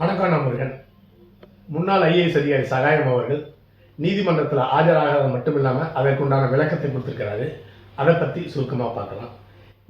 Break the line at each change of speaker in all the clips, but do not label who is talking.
வணக்கம் நம்பர்கள் முன்னாள் ஐஏஎஸ் அதிகாரி சகாயம் அவர்கள் நீதிமன்றத்தில் ஆஜராகாத மட்டும் இல்லாமல் அதற்குண்டான விளக்கத்தை கொடுத்துருக்கிறாரு. அதை பற்றி சுருக்கமாக பார்க்கலாம்.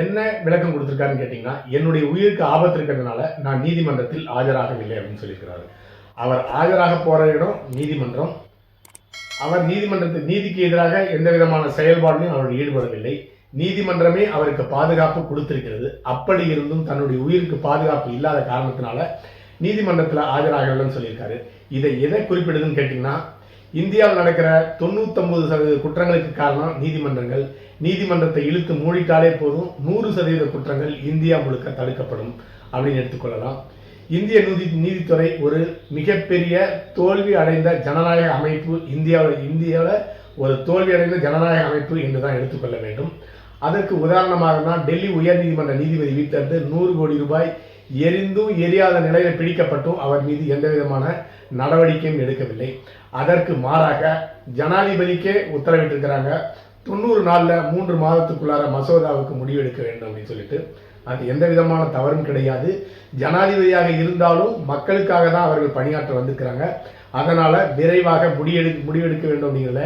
என்ன விளக்கம் கொடுத்துருக்காருன்னு கேட்டிங்கன்னா என்னுடைய உயிருக்கு ஆபத்து இருக்கிறதுனால நான் நீதிமன்றத்தில் ஆஜராகவில்லை அப்படின்னு சொல்லியிருக்கிறாரு. அவர் ஆஜராக போகிற இடம் நீதிமன்றம். அவர் நீதிமன்றத்து நீதிக்கு எதிராக எந்த விதமான செயல்பாட்டிலும் அவர் ஈடுபடவில்லை. நீதிமன்றமே அவருக்கு பாதுகாப்பு கொடுத்திருக்கிறது. அப்படி இருந்தும் தன்னுடைய உயிருக்கு பாதுகாப்பு இல்லாத காரணத்தினால நீதிமன்றத்தில் ஆஜராகலன்னு சொல்லியிருக்காரு. இதை எதை குறிப்பிடுதுன்னு கேட்டிங்கன்னா இந்தியாவில் நடக்கிற தொண்ணூத்தொம்பது சதவீத குற்றங்களுக்கு காரணம் நீதிமன்றங்கள். நீதிமன்றத்தை இழுத்து மூடிட்டாலே போதும் நூறு சதவீத குற்றங்கள் இந்தியா முழுக்க தடுக்கப்படும் அப்படின்னு எடுத்துக்கொள்ளலாம். இந்திய நீதி நீதித்துறை ஒரு மிகப்பெரிய தோல்வி அடைந்த ஜனநாயக அமைப்பு இந்தியாவில் இந்தியாவில் ஒரு தோல்வி அடைந்த ஜனநாயக அமைப்பு என்று தான் எடுத்துக்கொள்ள வேண்டும். அதற்கு உதாரணமாக தான் டெல்லி உயர்நீதிமன்ற நீதிபதி வீட்டிலிருந்து நூறு கோடி ரூபாய் எரிந்தும் எரியாத நிலையில் பிடிக்கப்பட்டும் அவர் மீது எந்த விதமான நடவடிக்கையும் எடுக்கவில்லை. அதற்கு மாறாக ஜனாதிபதிக்கே உத்தரவிட்டிருக்கிறாங்க தொண்ணூறு நாளில் மூன்று மாதத்துக்குள்ளார மசோதாவுக்கு முடிவெடுக்க வேண்டும் அப்படின்னு சொல்லிட்டு. அது எந்த விதமான தவறும் கிடையாது. ஜனாதிபதியாக இருந்தாலும் மக்களுக்காக தான் அவர்கள் பணியாற்ற வந்திருக்கிறாங்க. அதனால் விரைவாக முடிவெடு முடிவெடுக்க வேண்டும் அப்படிங்கிறத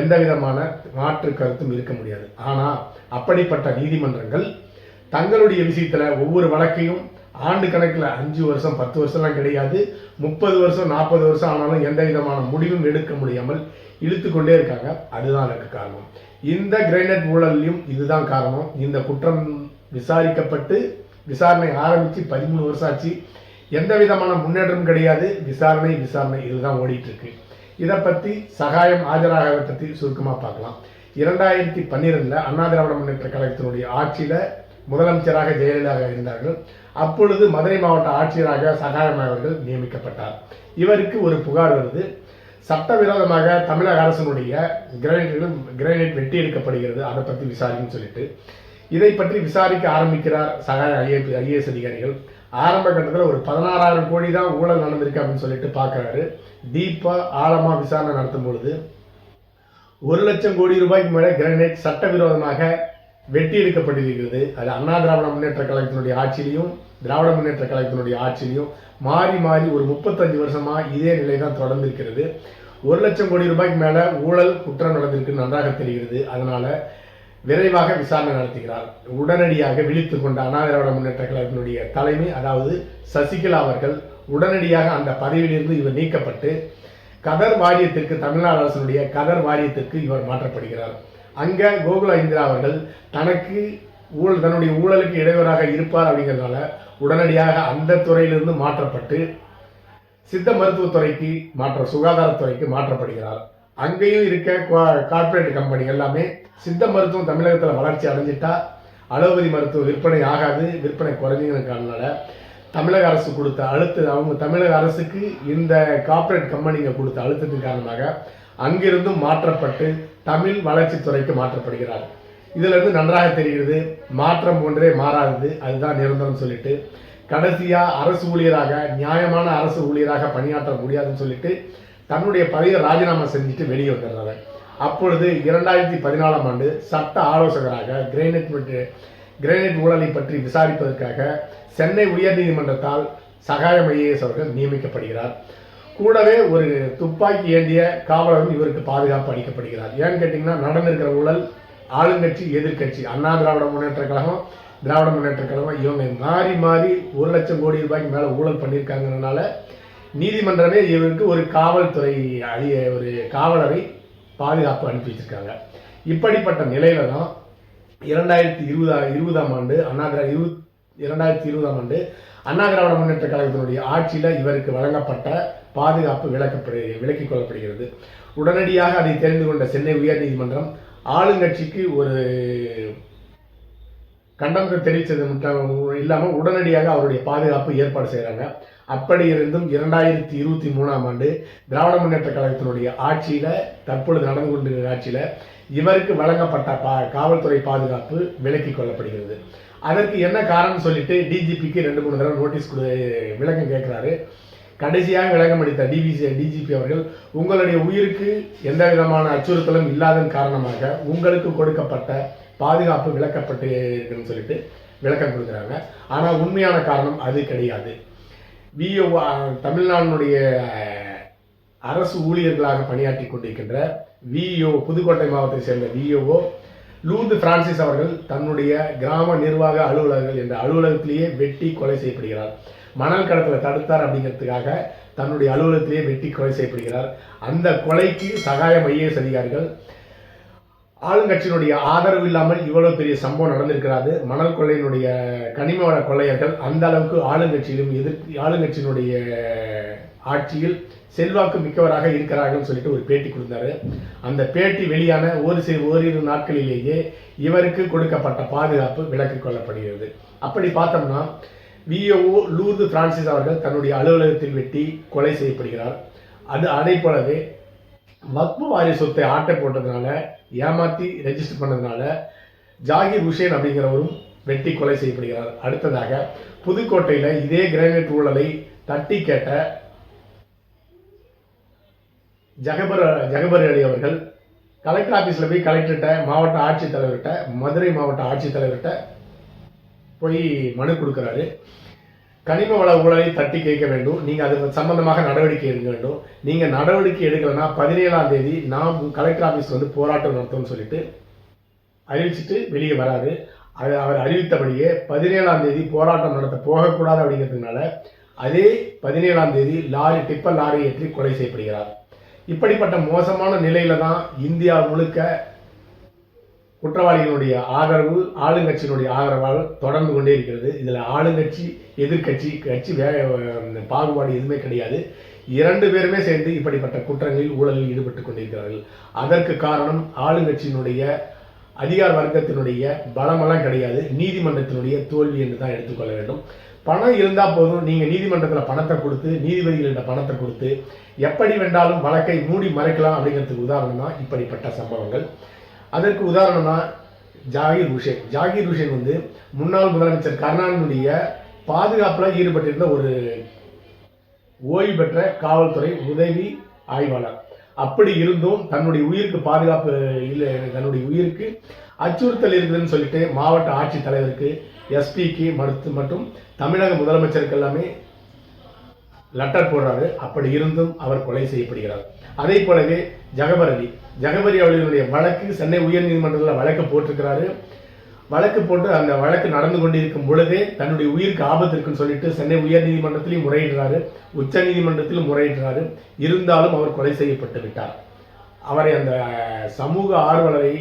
எந்த விதமான மாற்று கருத்தும் இருக்க முடியாது. ஆனால் அப்படிப்பட்ட நீதிமன்றங்கள் தங்களுடைய விஷயத்தில் ஒவ்வொரு வழக்கையும் ஆண்டு கணக்கில் அஞ்சு வருஷம் பத்து வருஷம்லாம் கிடையாது. முப்பது வருஷம் நாற்பது வருஷம் ஆனாலும் எந்த விதமான முடிவும் எடுக்க முடியாமல் இழுத்து கொண்டே இருக்காங்க. அதுதான் எனக்கு காரணம். இந்த கிரைனட் ஊழல்லையும் இதுதான் காரணம். இந்த குற்றம் விசாரிக்கப்பட்டு விசாரணை ஆரம்பித்து பதிமூணு வருஷம் ஆச்சு. எந்த விதமான முன்னேற்றமும் கிடையாது. விசாரணை விசாரணை இதுதான் ஓடிட்டு இருக்கு இதை பற்றி சகாயம் ஆஜராகிறத பற்றி சுருக்கமாக பார்க்கலாம். இரண்டாயிரத்தி பன்னிரெண்டில் அண்ணா திராவிட முன்னேற்ற கழகத்தினுடைய ஆட்சியில் முதலமைச்சராக ஜெயலலிதா இருந்தார்கள். அப்பொழுது மதுரை மாவட்ட ஆட்சியராக சகாயம் அவர்கள் நியமிக்கப்பட்டார். இவருக்கு ஒரு புகார் வருது. சட்டவிரோதமாக தமிழக அரசினுடைய கிரானைட் கிரானைட் வெட்டி எடுக்கப்படுகிறது அதை பற்றி விசாரிக்கணும்னு சொல்லிட்டு. இதை பற்றி விசாரிக்க ஆரம்பிக்கிறார் சகாய ஐஏ ஐஏஎஸ் அதிகாரிகள். ஆரம்ப கட்டத்தில் ஒரு பதினாறாயிரம் கோடி தான் ஊழல் நடந்திருக்கு அப்படின்னு சொல்லிட்டு பார்க்குறாரு டீப்பாக ஆழமாக விசாரணை நடத்தும் பொழுது ஒரு லட்சம் கோடி ரூபாய்க்கு மேலே கிரானைட் சட்டவிரோதமாக வெட்டி எடுக்கப்பட்டிருக்கிறது அது அண்ணா திராவிட முன்னேற்ற கழகத்தினுடைய ஆட்சியிலையும் திராவிட முன்னேற்ற கழகத்தினுடைய ஆட்சியிலையும் மாறி மாறி ஒரு முப்பத்தஞ்சு வருஷமாக இதே நிலை தான் தொடர்ந்து இருக்கிறது ஒரு லட்சம் கோடி ரூபாய்க்கு மேலே ஊழல் குற்றம் நடந்திருக்கு நன்றாக தெரிகிறது. அதனால விரைவாக விசாரணை நடத்துகிறார். உடனடியாக விழித்து கொண்ட அண்ணா திராவிட முன்னேற்ற கழகத்தினுடைய தலைமை அதாவது சசிகலா அவர்கள் உடனடியாக அந்த பதவியிலிருந்து இவர் நீக்கப்பட்டு கதர் வாரியத்திற்கு தமிழ்நாடு அரசினுடைய கதர் வாரியத்திற்கு இவர் மாற்றப்படுகிறார். அங்கே கோகுல இந்திரா அவர்கள் தனக்கு ஊழல் தன்னுடைய ஊழலுக்கு இடையூறாக இருப்பார் அப்படிங்கிறதால உடனடியாக அந்த துறையிலிருந்து மாற்றப்பட்டு சித்த மருத்துவத்துறைக்கு மாற்ற சுகாதாரத்துறைக்கு மாற்றப்படுகிறார். அங்கேயும் இருக்க கார்ப்பரேட் கம்பெனி எல்லாமே சித்த மருத்துவம் தமிழகத்தில் வளர்ச்சி அடைஞ்சிட்டா அலோபதி மருத்துவம் விற்பனை ஆகாது விற்பனை குறைஞ்சிங்கிறதுனால தமிழக அரசு கொடுத்த அழுத்த அவங்க தமிழக அரசுக்கு இந்த கார்ப்பரேட் கம்பெனிங்க கொடுத்த அழுத்தத்தின் காரணமாக அங்கிருந்தும் மாற்றப்பட்டு தமிழ் வளர்ச்சித்துறைக்கு மாற்றப்படுகிறார். இதிலிருந்து நன்றாக தெரிகிறது மாற்றம் ஒன்றே மாறாதது அதுதான் நிரந்தரம் சொல்லிட்டு கடைசியாக அரசு ஊழியராக நியாயமான அரசு ஊழியராக பணியாற்ற முடியாதுன்னு சொல்லிட்டு தன்னுடைய பதவியை ராஜினாமா செஞ்சுட்டு வெளியே வந்துடுறாரு அப்பொழுது இரண்டாயிரத்தி பதினாலாம் ஆண்டு சட்ட ஆலோசகராக கிரேனைட் கிரேனைட் ஊழலை பற்றி விசாரிப்பதற்காக சென்னை உயர்நீதிமன்றத்தால் சகாயம் ஐஏஎஸ் அவர்கள் நியமிக்கப்படுகிறார். கூடவே ஒரு துப்பாக்கி ஏந்திய காவலரும் இவருக்கு பாதுகாப்பு அளிக்கப்படுகிறார். ஏன்னு கேட்டிங்கன்னா நடந்திருக்கிற ஊழல் ஆளுங்கட்சி எதிர்க்கட்சி அண்ணா திராவிட முன்னேற்ற கழகம் திராவிட முன்னேற்ற கழகம் இவங்க மாறி மாறி ஒரு லட்சம் கோடி ரூபாய்க்கு மேலே ஊழல் பண்ணியிருக்காங்கனால நீதிமன்றமே இவருக்கு ஒரு காவல்துறை அழிய ஒரு காவலரை பாதுகாப்பு அனுப்பி வச்சிருக்காங்க. இப்படிப்பட்ட நிலையில தான் இரண்டாயிரத்தி இருபதா இருபதாம் ஆண்டு அண்ணா திரா இரு இரண்டாயிரத்தி இருபதாம் ஆண்டு அண்ணா திராவிட முன்னேற்ற கழகத்தினுடைய ஆட்சியில் இவருக்கு வழங்கப்பட்ட பாதுகாப்பு விளக்கப்படு விலக்கிக் கொள்ளப்படுகிறது உடனடியாக அதை தெரிந்து கொண்ட சென்னை உயர்நீதிமன்றம் ஆளுங்கட்சிக்கு ஒரு கண்டனத்தை தெரிவித்தது மட்டும் இல்லாமல் உடனடியாக அவருடைய பாதுகாப்பு ஏற்பாடு செய்கிறாங்க அப்படி இருந்தும் இரண்டாயிரத்தி இருபத்தி மூணாம் ஆண்டு திராவிட முன்னேற்ற கழகத்தினுடைய ஆட்சியில் தற்பொழுது நடந்து கொண்டிருக்கிற ஆட்சியில் இவருக்கு வழங்கப்பட்ட பா காவல்துறை பாதுகாப்பு விலக்கிக் கொள்ளப்படுகிறது. அதற்கு என்ன காரணம் சொல்லிட்டு டிஜிபிக்கு ரெண்டு மூணு தடவை நோட்டீஸ் கொடு விளக்கம் கேட்குறாரு. கடைசியாக விளக்கம் அளித்த டிபிசி டிஜிபி அவர்கள் உங்களுடைய உயிருக்கு எந்த விதமான அச்சுறுத்தலும் இல்லாதன் காரணமாக உங்களுக்கு கொடுக்கப்பட்ட பாதுகாப்பு விளக்கப்பட்டு இருக்குன்னு சொல்லிட்டு விளக்கம் கொடுக்குறாங்க. ஆனால் உண்மையான காரணம் அது கிடையாது. விஓ தமிழ்நாட்டினுடைய அரசு ஊழியர்களாக பணியாற்றி கொண்டிருக்கின்ற விஓ புதுக்கோட்டை மாவட்டத்தை சேர்ந்த விஓஓ லூந்து பிரான்சிஸ் அவர்கள் தன்னுடைய கிராம நிர்வாக அலுவலர்கள் என்ற அலுவலகத்திலேயே வெட்டி கொலை செய்யப்படுகிறார். மணல் கடத்தலை தடுத்தார் அப்படிங்கிறதுக்காக தன்னுடைய அலுவலகத்திலேயே வெட்டி கொலை செய்யப்படுகிறார். அந்த கொலைக்கு சகாயம் ஐஏஎஸ் அதிகாரிகள். ஆளுங்கட்சியினுடைய ஆதரவு இல்லாமல் இவ்வளவு பெரிய சம்பவம் நடந்திருக்கிறாது. மணல் கொள்ளையினுடைய கனிம வள கொள்ளையர்கள் அந்த அளவுக்கு ஆளுங்கட்சியிலும் எதிர்த்து ஆளுங்கட்சியினுடைய ஆட்சியில் செல்வாக்கு மிக்கவராக இருக்கிறார்கள் சொல்லிட்டு ஒரு பேட்டி கொடுத்தாரு. அந்த பேட்டி வெளியான ஒரு சில ஓரிரு நாட்களிலேயே இவருக்கு கொடுக்கப்பட்ட பாதுகாப்பு விலக்கிக் கொள்ளப்படுகிறது. அப்படி பார்த்தோம்னா விஓஓ லூர்து பிரான்சிஸ் அவர்கள் தன்னுடைய அலுவலகத்தில் வெட்டி கொலை செய்யப்படுகிறார். அது அதே போலவே வக்பு வாரிய சொத்தை ஆட்டை போட்டதுனால ஏமாத்தி ரெஜிஸ்டர் பண்ணதுனால ஜாகிர் ஹுசேன் அப்படிங்கிறவரும் வெட்டி கொலை செய்யப்படுகிறார். அடுத்ததாக புதுக்கோட்டையில் இதே கிரானைட் ஊழலை தட்டி கேட்ட ஜெகபர் ஜெகபர் அலி அவர்கள் கலெக்டர் ஆஃபீஸில் போய் கலெக்டர்கிட்ட மாவட்ட ஆட்சித்தலைவர்கிட்ட மதுரை மாவட்ட ஆட்சித்தலைவர்கிட்ட போய் மனு கொடுக்குறாரு. கனிம வள ஊழலை தட்டி கேட்க வேண்டும். நீங்கள் அது சம்பந்தமாக நடவடிக்கை எடுக்க வேண்டும். நீங்கள் நடவடிக்கை எடுக்கலைன்னா பதினேழாம் தேதி நாம் கலெக்டர் ஆஃபீஸ் வந்து போராட்டம் நடத்தும்னு சொல்லிட்டு அறிவிச்சிட்டு வெளியே வராது அது அவர் அறிவித்தபடியே பதினேழாம் தேதி போராட்டம் நடத்த போகக்கூடாது அப்படிங்கிறதுனால அதே பதினேழாம் தேதி லாரி டிப்பர் லாரி ஏற்றி கொலை செய்யப்படுகிறார். இப்படிப்பட்ட மோசமான நிலையில தான் இந்தியா முழுக்க குற்றவாளிகளுடைய ஆதரவு ஆளுங்கட்சியினுடைய ஆதரவால் தொடர்ந்து கொண்டே இருக்கிறது. இதில் ஆளுங்கட்சி எதிர்க்கட்சி கட்சி வே பாகுபாடு எதுவுமே கிடையாது. இரண்டு பேருமே சேர்ந்து இப்படிப்பட்ட குற்றங்களில் ஊழலில் ஈடுபட்டு கொண்டிருக்கிறார்கள். அதற்கு காரணம் ஆளுங்கட்சியினுடைய அதிகார வர்க்கத்தினுடைய பலமெல்லாம் கிடையாது. நீதிமன்றத்தினுடைய தோல்வி என்று தான் எடுத்துக்கொள்ள வேண்டும். பணம் இருந்தால் போதும். நீங்கள் நீதிமன்றத்தில் பணத்தை கொடுத்து நீதிபதிகளிட பணத்தை கொடுத்து எப்படி வேண்டாலும் வழக்கை மூடி மறைக்கலாம் அப்படிங்கிறதுக்கு உதாரணம் தான் இப்படிப்பட்ட சம்பவங்கள். அதற்கு உதாரணம்னா ஜாகிர் ஹுசேன். ஜாகிர் ஹுசேன் வந்து முன்னாள் முதலமைச்சர் கருணாநிதியுடைய பாதுகாப்பில் ஈடுபட்டிருந்த ஒரு ஓய்வு பெற்ற காவல்துறை உதவி ஆய்வாளர். அப்படி இருந்தும் தன்னுடைய உயிருக்கு பாதுகாப்பு இல்லை தன்னுடைய உயிருக்கு அச்சுறுத்தல் இருக்குதுன்னு சொல்லிட்டு மாவட்ட ஆட்சித்தலைவருக்கு எஸ்பிக்கு மடுத்து மற்றும் தமிழக முதலமைச்சருக்கு எல்லாமே லெட்டர் போடுறாரு. அப்படி இருந்தும் அவர் கொலை செய்யப்படுகிறார். அதே போலவே ஜகபர் ஜெகபரி அவர்களுடைய வழக்கு சென்னை உயர்நீதிமன்றத்தில் வழக்கு போட்டிருக்கிறாரு. வழக்கு போட்டு அந்த வழக்கு நடந்து கொண்டிருக்கும் பொழுதே தன்னுடைய உயிருக்கு ஆபத்து இருக்குன்னு சொல்லிட்டு சென்னை உயர்நீதிமன்றத்திலையும் முறையிடுறாரு உச்ச நீதிமன்றத்திலும் முறையிடுறாரு. இருந்தாலும் அவர் கொலை செய்யப்பட்டு விட்டார். அவரை அந்த சமூக ஆர்வலரை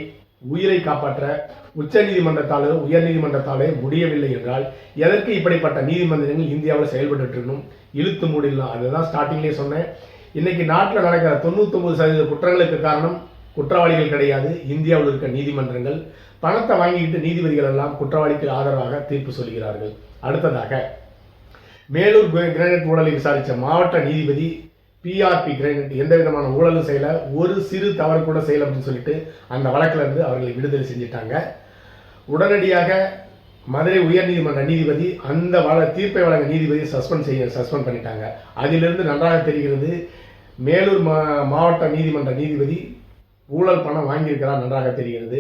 உயிரை காப்பாற்ற உச்ச நீதிமன்றத்தாலோ உயர் நீதிமன்றத்தாலே முடியவில்லை என்றால் எதற்கு இப்படிப்பட்ட நீதிமன்றங்கள் இந்தியாவில் செயல்பட்டு இருக்கணும்? இழுத்து மூடிடலாம். அதுதான் ஸ்டார்டிங்லேயே சொன்னேன். இன்னைக்கு நாட்டில் நடக்கிற தொண்ணூத்தொம்பது சதவீத குற்றங்களுக்கு காரணம் குற்றவாளிகள் கிடையாது. இந்தியாவில் இருக்க நீதிமன்றங்கள் பணத்தை வாங்கிக்கிட்டு நீதிபதிகள் எல்லாம் குற்றவாளிக்கு ஆதரவாக தீர்ப்பு சொல்கிறார்கள். அடுத்ததாக மேலூர் கிரானைட் ஊழலை விசாரித்த மாவட்ட நீதிபதி பிஆர்பி கிரானைட் எந்த விதமான ஊழலும் செய்யலை. ஒரு சிறு தவறு கூட செய்யலை அப்படின்னு சொல்லிட்டு அந்த வழக்கில் இருந்து அவர்களை விடுதலை செஞ்சிட்டாங்க. உடனடியாக மதுரை உயர்நீதிமன்ற நீதிபதி அந்த வள தீர்ப்பை வழங்க நீதிபதி சஸ்பெண்ட் செய்ய சஸ்பெண்ட் பண்ணிட்டாங்க. அதிலிருந்து நன்றாக தெரிகிறது மேலூர் மா மாவட்ட நீதிமன்ற நீதிபதி ஊழல் பணம் வாங்கியிருக்கிறார் நன்றாக தெரிகிறது.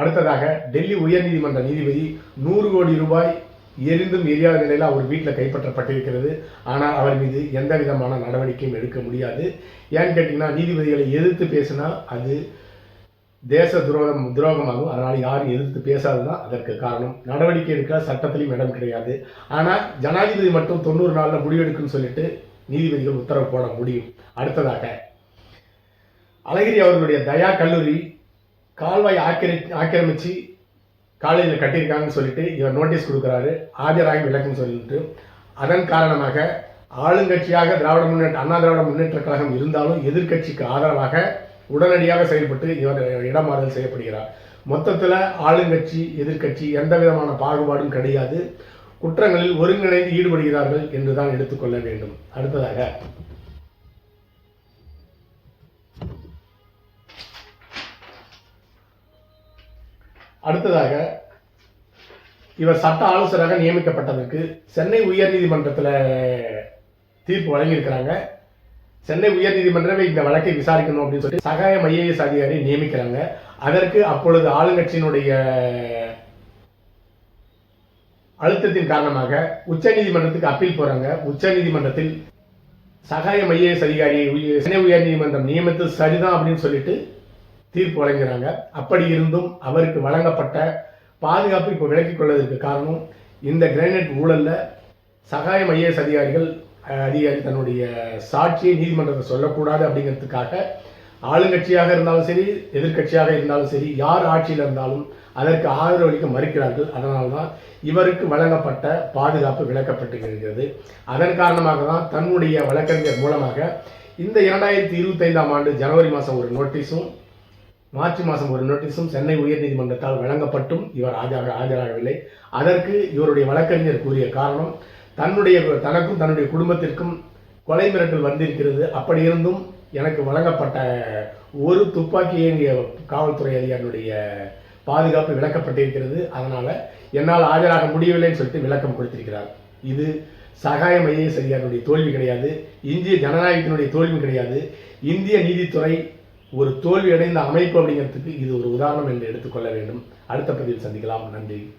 அடுத்ததாக டெல்லி உயர்நீதிமன்ற நீதிபதி நூறு கோடி ரூபாய் எரிந்தும் எரியாத நிலையில் அவர் வீட்டில் கைப்பற்றப்பட்டிருக்கிறது. ஆனால் அவர் மீது எந்த விதமான நடவடிக்கையும் எடுக்க முடியாது. ஏன்னு கேட்டிங்கன்னா நீதிபதிகளை எதிர்த்து பேசினால் அது தேச துரோகம் துரோகமாகும். அதனால் யாரும் எதிர்த்து பேசாது தான் அதற்கு காரணம். நடவடிக்கை எடுக்க சட்டத்திலையும் இடம் கிடையாது. ஆனால் ஜனாதிபதி மட்டும் தொண்ணூறு நாளில் முடிவெடுக்குன்னு சொல்லிட்டு நீதிபதிகள் உத்தரவு போட முடியும். அடுத்ததாக அழகிரி அவர்களுடைய தயா கல்லூரி கால்வாய் ஆக்கிரி ஆக்கிரமிச்சு காலேஜில் கட்டியிருக்காங்கன்னு சொல்லிட்டு இவர் நோட்டீஸ் கொடுக்குறாரு. ஆஜராகி விளக்கம் சொல்லிட்டு. அதன் காரணமாக ஆளுங்கட்சியாக திராவிட முன்னேற்ற அண்ணா திராவிட முன்னேற்ற கழகம் இருந்தாலும் எதிர்க்கட்சிக்கு ஆதரவாக உடனடியாக செயல்பட்டு இவர் இடமாறுதல் செய்யப்படுகிறார். மொத்தத்தில் ஆளுங்கட்சி எதிர்க்கட்சி எந்த விதமான பாகுபாடும் கிடையாது. குற்றங்களில் ஒருங்கிணைந்து ஈடுபடுகிறார்கள் என்றுதான் எடுத்துக்கொள்ள வேண்டும். அடுத்ததாக அடுத்ததாக இவர் சட்ட ஆலோசகராக நியமிக்கப்பட்டதற்கு சென்னை உயர்நீதிமன்றத்தில் தீர்ப்பு வழங்கியிருக்கிறாங்க. சென்னை உயர்நீதிமன்றமே இந்த வழக்கை விசாரிக்கணும் அப்படின்னு சொல்லி சகாயம் ஐஏஎஸ் அதிகாரி நியமிக்கிறாங்க. அதற்கு அப்பொழுது ஆளுங்கட்சியினுடைய அழுத்தத்தின் காரணமாக உச்சநீதிமன்றத்துக்கு அப்பீல் போறாங்க. உச்சநீதிமன்றத்தில் சகாயம் ஐஏஎஸ் அதிகாரியை சென்னை உயர்நீதிமன்றம் நியமித்து சரிதான் அப்படின்னு சொல்லிட்டு தீர்ப்பு வழங்குகிறாங்க அப்படி இருந்தும் அவருக்கு வழங்கப்பட்ட பாதுகாப்பு இப்போ விலக்கிக் கொள்வதற்கு காரணம் இந்த கிரானைட் ஊழலில் சகாயம் ஐஏஎஸ் அதிகாரிகள் அதிகாரி தன்னுடைய சாட்சியை நீதிமன்றத்தை சொல்லக்கூடாது அப்படிங்கிறதுக்காக ஆளுங்கட்சியாக இருந்தாலும் சரி எதிர்க்கட்சியாக இருந்தாலும் சரி யார் ஆட்சியில் இருந்தாலும் அதற்கு ஆதரவளிக்க மறுக்கிறார்கள். அதனால தான் இவருக்கு வழங்கப்பட்ட பாதுகாப்பு விலக்கப்பட்டிருக்கிறது. அதன் காரணமாக தான் தன்னுடைய வழக்கறிஞர் மூலமாக இந்த இரண்டாயிரத்தி இருபத்தைந்தாம் ஆண்டு ஜனவரி மாதம் ஒரு நோட்டீஸும் மார்ச் மாதம் ஒரு நோட்டீஸும் சென்னை உயர்நீதிமன்றத்தால் வழங்கப்பட்டும். இவர் ஆஜராக ஆஜராகவில்லை. அதற்கு இவருடைய வழக்கறிஞர் கூறிய காரணம் தன்னுடைய தனக்கும் தன்னுடைய குடும்பத்திற்கும் கொலை மிரட்டல் வந்திருக்கிறது. அப்படி இருந்தும் எனக்கு வழங்கப்பட்ட ஒரு துப்பாக்கி இங்கே காவல்துறை அதிகாரியுடைய பாதுகாப்பு விளக்கப்பட்டிருக்கிறது. அதனால் என்னால் ஆஜராக முடியவில்லைன்னு சொல்லிட்டு விளக்கம் கொடுத்திருக்கிறார். இது சகாயம் ஐஏஎஸ் அதிகாரியுடைய தோல்வி கிடையாது. இந்திய ஜனநாயகத்தினுடைய தோல்வி கிடையாது. இந்திய நீதித்துறை ஒரு தோல்வி அடைந்த அமைப்பு அப்படிங்கிறதுக்கு இது ஒரு உதாரணம் என்று எடுத்துக்கொள்ள வேண்டும். அடுத்த பதிவில் சந்திக்கலாம். நன்றி.